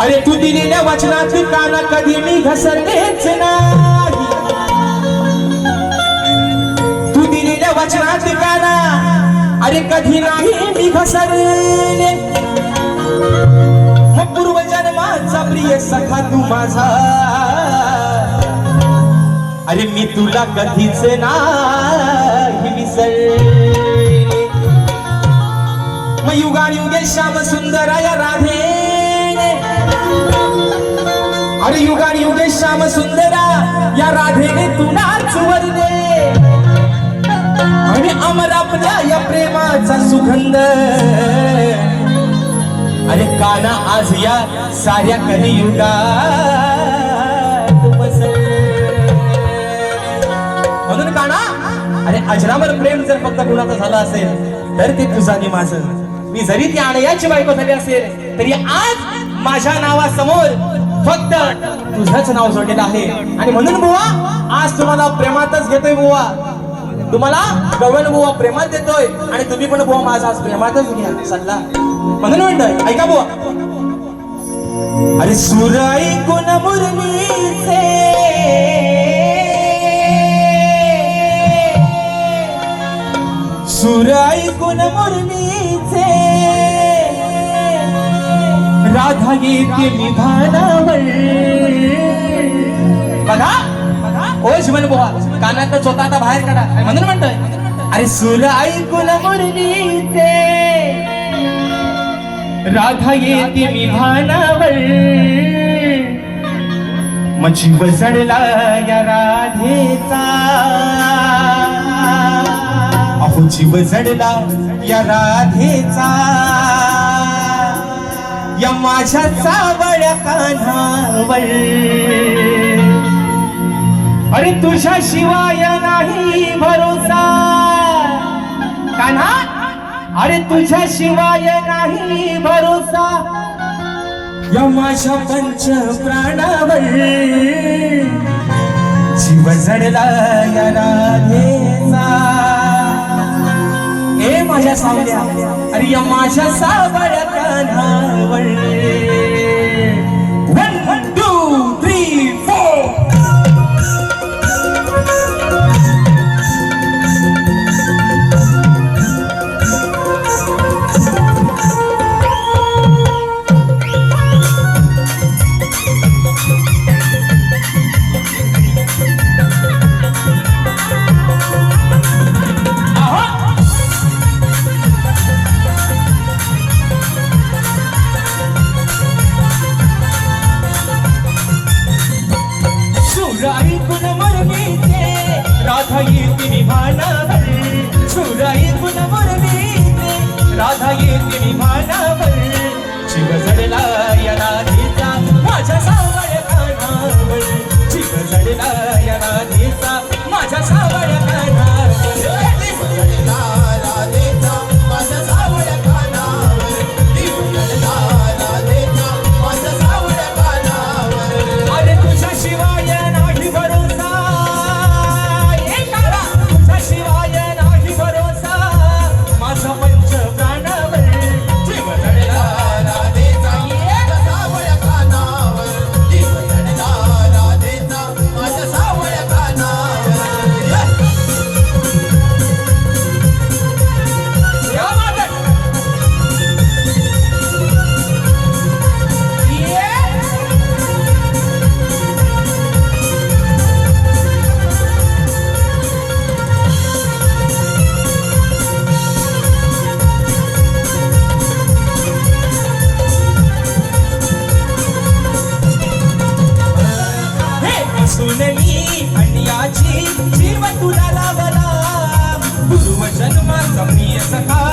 अरे तू दिलेल्या वचनाची काना कधी मी घसरतेच नाही. तू दिलेल्या वचनाची काना अरे कधी नाही मी घसरले. मग पूर्वजन्माचा प्रिय सखा तू माझा. अरे मी तुला कधीच नाही विसरले मग युगान युगे श्याम सुंदराया राधे. अरे युगान युगे श्याम सुंदरा या राधेने तुलाच वरले आणि अमर आपल्या या प्रेमाचा सुगंध. अरे काना आज या साऱ्या कलियुगा म्हणून काना अरे अजरामर प्रेम जर फक्त कुणाचं झालं असेल तर ते तुझा आणि माझं. मी जरी ती आणयाची बायको झाली असेल तरी आज माझ्या नावासमोर फक्त तुझंच नाव जोडलेलं आहे. आणि म्हणून बुवा आज तुम्हाला प्रेमातच घेतोय बुवा. तुम्हाला गवळ बुवा प्रेमात देतोय. आणि तुम्ही पण बुवा माझा आज प्रेमातच घ्या सल्ला. म्हणून म्हणतोय ऐका बुवा. अरे सुर ऐकून मुरमीचे गुण मुरलीचे राधा येते निधानावर. बघा. ओ शिवन बुवा कानात स्वतः आता बाहेर काढा. म्हणून म्हणतोय? अरे सुर ऐकून मुरलीचे राधा येते मी भानावर जीव जडला या राधेचा. अहो जीव जडला या राधेचा. या माझ्या चावड्या कान्हावर अरे तुझ्या शिवाय नाही भरोसा. कान्हा? अरे तुझ्या शिवाय नाही भरोसा. या माझ्या पंच प्राणावर जीव जडला या राधेचा. माझ्या सावल्या. अरे या माझ्या सावळ्या कान्हावर भानावर सुराई गुणमुरली राधा येते मी भानावर शिवजा सुनली अन्याची जीव तुला लावला गुरुवचन मा सखा